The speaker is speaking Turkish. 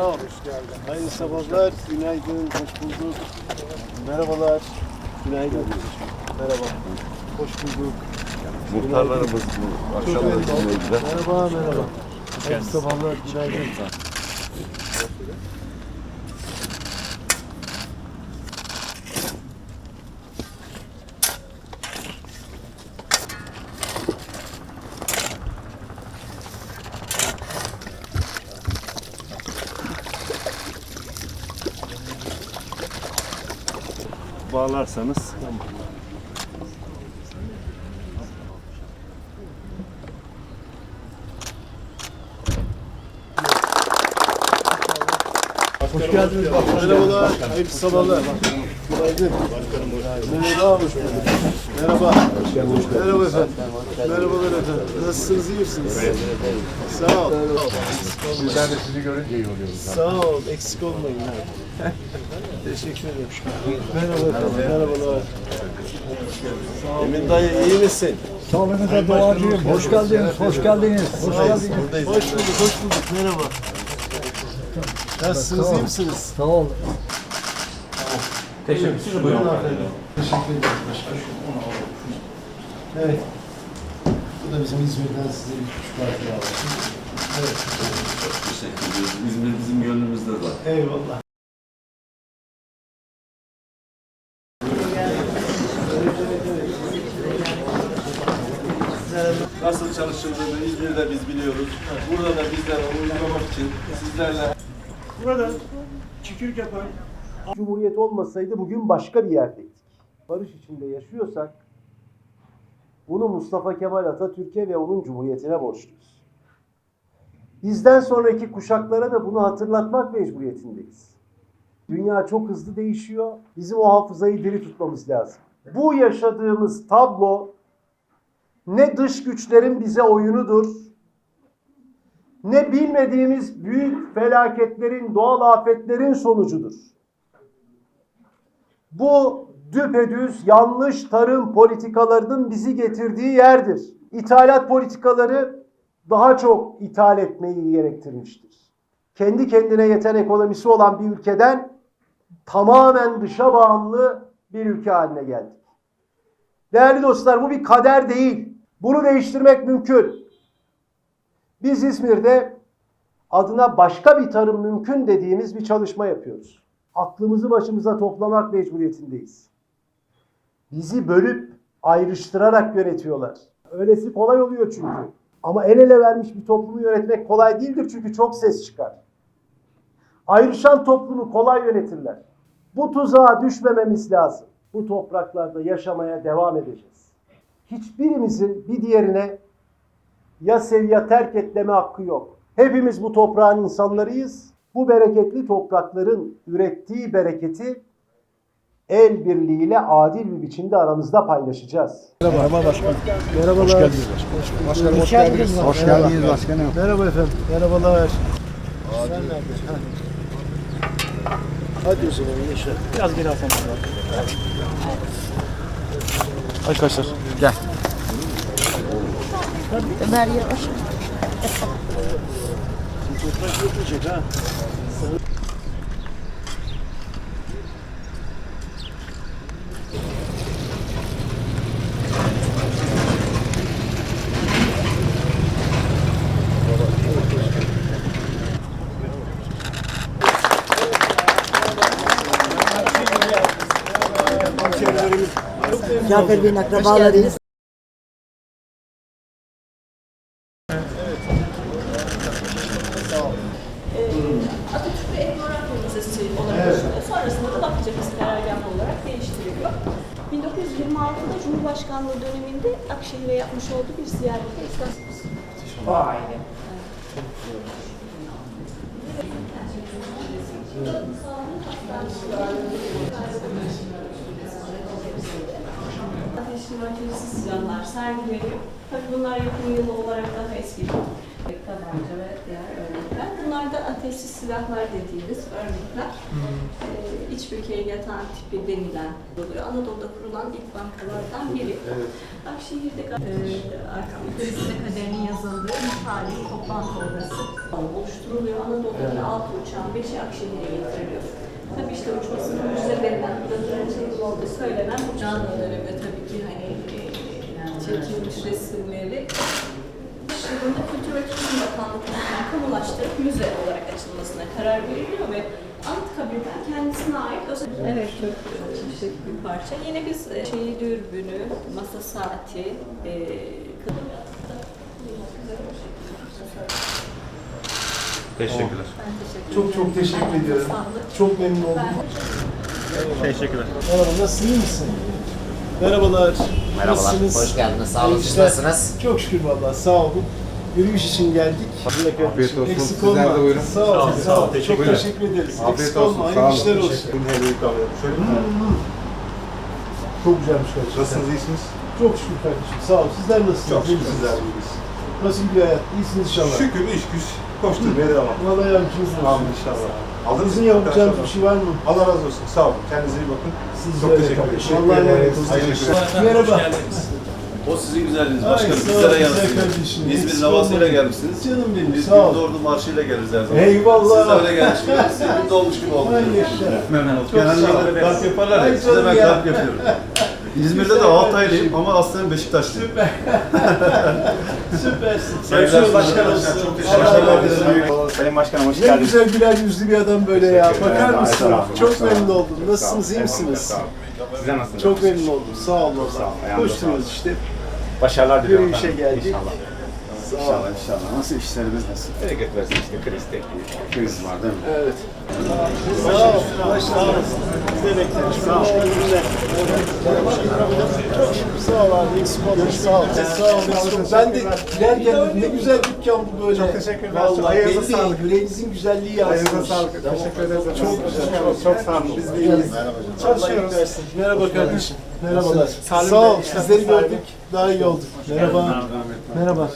Hoş geldin. Hayırlı sabahlar. Günaydın. Hoş bulduk. Merhabalar. Günaydın. Merhaba. Hoş bulduk. Muhtarlarımız bu akşamları dinleyiciler. Merhaba, merhaba. Hayırlı sabahlar. Günaydın. Bağlarsanız. Hoş geldiniz. Merhabalar. Hayırlı sabahlar. Günaydın. Merhaba. Hoş bulduk. Merhaba. Merhaba efendim. Merhabalar efendim. Nasılsınız? iyi misiniz? Sağ ol. Bizler de sizi görünce iyi oluyoruz. Sağ ol. Eksik olmayın. Teşekkür ederim. Merhaba. Merhabalar. Emin dayı iyi misin? Sağlığınıza duacıyım. Hoş geldiniz, hoş geldiniz. Hoş geldiniz. Hoş bulduk, hoş bulduk. Merhaba. Nasılsınız, iyi misiniz? Sağ ol. Buyurun efendim. Teşekkür ederiz. Evet. Bu da bizim İzmir'den size bir küçük aldım. Evet. Teşekkür ediyoruz. İzmir bizim gönlümüzde zaten. Eyvallah. Nasıl çalışıldığını İzmir'de biz biliyoruz. Burada da bizler onu uygulamak için sizlerle Burada çiftçilik yapan Cumhuriyet olmasaydı bugün başka bir yerdeydik. Barış içinde yaşıyorsak bunu Mustafa Kemal Atatürk'e ve onun cumhuriyetine borçluyuz. Bizden sonraki kuşaklara da bunu hatırlatmak mecburiyetindeyiz. Dünya çok hızlı değişiyor. Bizim o hafızayı diri tutmamız lazım. Bu yaşadığımız tablo ne dış güçlerin bize oyunudur, ne bilmediğimiz büyük felaketlerin, doğal afetlerin sonucudur. Bu düpedüz yanlış tarım politikalarının bizi getirdiği yerdir. İthalat politikaları daha çok ithal etmeyi gerektirmiştir. Kendi kendine yeten ekonomisi olan bir ülkeden tamamen dışa bağımlı bir ülke haline geldik. Değerli dostlar bu bir kader değil. Bunu değiştirmek mümkün. Biz İzmir'de adına başka bir tarım mümkün dediğimiz bir çalışma yapıyoruz. Aklımızı başımıza toplamak mecburiyetindeyiz. Bizi bölüp ayrıştırarak yönetiyorlar. Öylesi kolay oluyor çünkü. Ama el ele vermiş bir toplumu yönetmek kolay değildir çünkü çok ses çıkar. Ayrışan toplumu kolay yönetirler. Bu tuzağa düşmememiz lazım. Bu topraklarda yaşamaya devam edeceğiz. Hiçbirimizin bir diğerine ya sev ya terk et deme hakkı yok. Hepimiz bu toprağın insanlarıyız. Bu bereketli toprakların ürettiği bereketi el birliğiyle adil bir biçimde aramızda paylaşacağız. Merhaba başkanım. Merhabalar. Hoş geldiniz başkanım. Başkanım hoş geldiniz. Hoş geldiniz başkanım. Merhaba efendim. Merhabalar. Sen nerede? Ha. Hadi o zaman yaşa. biraz geri alsam. Arkadaşlar. Ömer Yavaş. Toprak yetmeyecek ha. Cafer Bey'in akrabalarıyız. Atatürk ve Emniyet Müzesi olarak açılıyor. Sonrasında da Bakıcakız karargahı olarak değiştiriliyor. 1926'da Cumhurbaşkanlığı döneminde Akşehir'e yapmış olduğu bir ziyarette esas Vay Ateşli ve ateşsiz canlar sergileniyor. Tabii bunlar yapım yılı olarak daha eski. tabanca ve. Ateşsiz silahlar dediğimiz örnekler. Ee, iç bükey yatağın tipi denilen oluyor. Anadolu'da kurulan ilk bankalardan biri. Akşehir'de e, artık kaderinin yazıldığı bir tarihi toplantı odası oluşturuluyor. Anadolu'daki altı uçağın beşi Akşehir'e getiriliyor. Tabii işte uçmasının burada şey olduğu söylenen bu canlı dönemde tabii ki hani e, çekilmiş resimleri yılında Kültür ve Turizm Bakanlığı tarafından kamulaştırıp müze olarak açılmasına karar veriliyor ve Anıtkabir'den kendisine ait özel... Evet, çok şık bir parça. Yine biz e, şeyi dürbünü, masa saati, e, kadın Teşekkürler. Ben teşekkür Çok çok ederim. teşekkür sağlık. Çok memnun oldum. Ben Merhaba, nasılsın, iyi misin? Merhabalar. Merhabalar, Nasılsınız? hoş geldiniz. Sağ olun. Siz nasılsınız? Çok şükür vallahi, sağ olun. Yürüyüş için geldik. Afiyet olsun. Eksik Sizler olma. de buyurun. Sağ ol, sağ ol. Çok Teşekkürler. teşekkür ederiz. Afiyet Eksik olsun. olma, Sağ hayırlı olun. işler olsun. Teşekkür ederim. Hediye ikram ederim. Şöyle Çok güzelmiş gerçekten. Nasılsınız? iyisiniz? Çok şükür kardeşim, sağ ol. Sizler nasılsınız? Çok iyi şükür misiniz? sizler iyiyiz. Nasıl gidiyor hayat? İyisiniz inşallah. Şükür iş güç. Koşturmaya devam. Allah yardımcınız olsun. Amin inşallah. Aldınız Sizin mı? yapacağınız bir şey var mı? Allah razı olsun. Sağ olun. Kendinize iyi bakın. Siz Çok de teşekkür ederim. Allah'a emanet olun. Merhaba. O sizin güzelliğiniz Ay, başkanım. ol, Bizlere yansıyor. Eksik havasıyla gelmişsiniz. Canım benim, Biz sağ. Gündoğdu marşıyla geliriz her zaman. Eyvallah. Siz de öyle gelmiş gibi. Siz gün doğmuş gibi oldunuz. Ay yaşa. Hemen oldu. Çok Genelde böyle kalp yaparlar Ay ya. Size ben kalp yapıyorum. İzmir'de de Altaylıyım ama aslında Beşiktaşlıyım. Süpersin. Saygılar Başkan olsun. Çok Allah teşekkür razı ederim. olsun. Sayın Başkanım hoş Ne güzel güler yüzlü bir adam böyle ya. Teşekkür Bakar mısın? Estağfurullah. Çok memnun oldum. Nasılsınız? iyi misiniz? Sizler nasılsınız? Çok memnun oldum. Sağ olun. Sağ olun. Ayağınıza Koştunuz sağlık. işte. Başarılar diliyorum. Yürüyüşe efendim. geldik. İnşallah. Sağ olun. İnşallah inşallah. Nasıl işlerimiz nasıl? Bereket versin işte. Kriz tek bir kriz var değil mi? Evet. Sağ ol. Başla. Biz de bekleriz. Sağ ol. Çok şükür. Sağ ol abi. Eksik olma. Sağ ol. Sağ ol. Ben de dedim, ne güzel dükkan bu böyle. Çok teşekkürler. Vallahi Ayağınıza sağlık. Yüreğinizin güzelliği yansımış. Ayağınıza sağlık. Teşekkür ederiz. Çok güzel. Çok, çok sağ olun. Biz de iyiyiz. Çalışıyoruz. Merhaba kardeşim. Merhabalar. Sağ ol. Sizleri gördük. Daha iyi olduk. Merhaba. Merhaba.